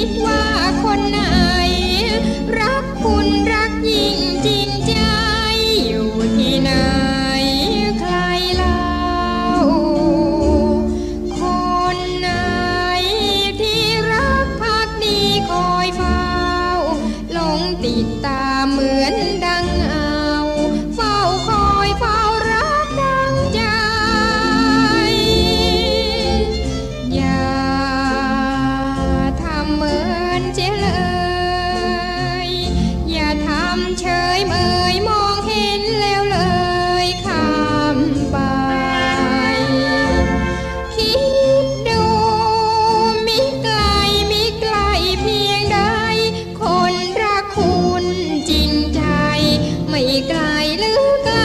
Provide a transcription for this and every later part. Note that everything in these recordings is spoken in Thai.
สิว่าคนไหน รักคุณรักยิ่งจริงใจ อยู่ที่ไหนใครเล่า คนไหนที่รักพักดีคอยเฝ้าหลงติดตามเหมือนดังำเฉยเมยมองเห็นแล้วเลยข้ามไป คิดดูมิไกลมิไกลเพียงใด คนรักคุณจริงใจ ไม่ไกลหรือไกล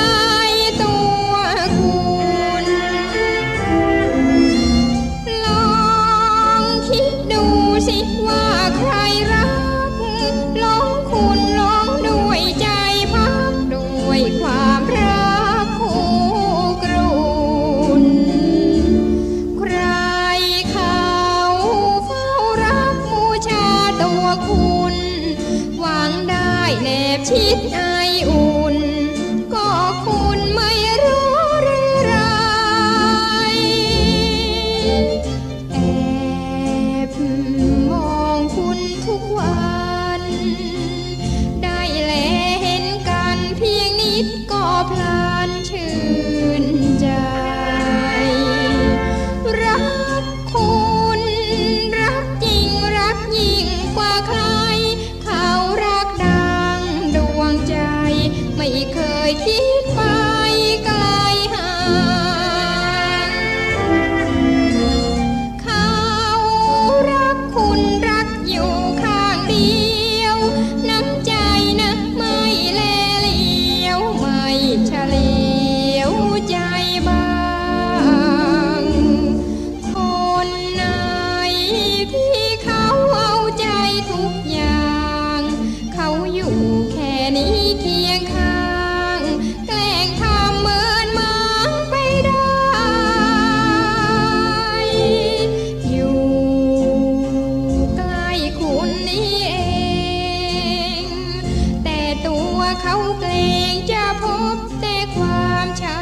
แนบชิดไออุ่น ก็คุณไม่รู้เรือไรแอบมองคุณทุกวัน ได้แลเห็นกันเพียงนิดก็พลา ยงข้างแกล้งทำเหมือนมองไปได้ อยู่ใกล้คุณนี้เอง แต่ตัวเขาเกรงจะพบแต่ความชา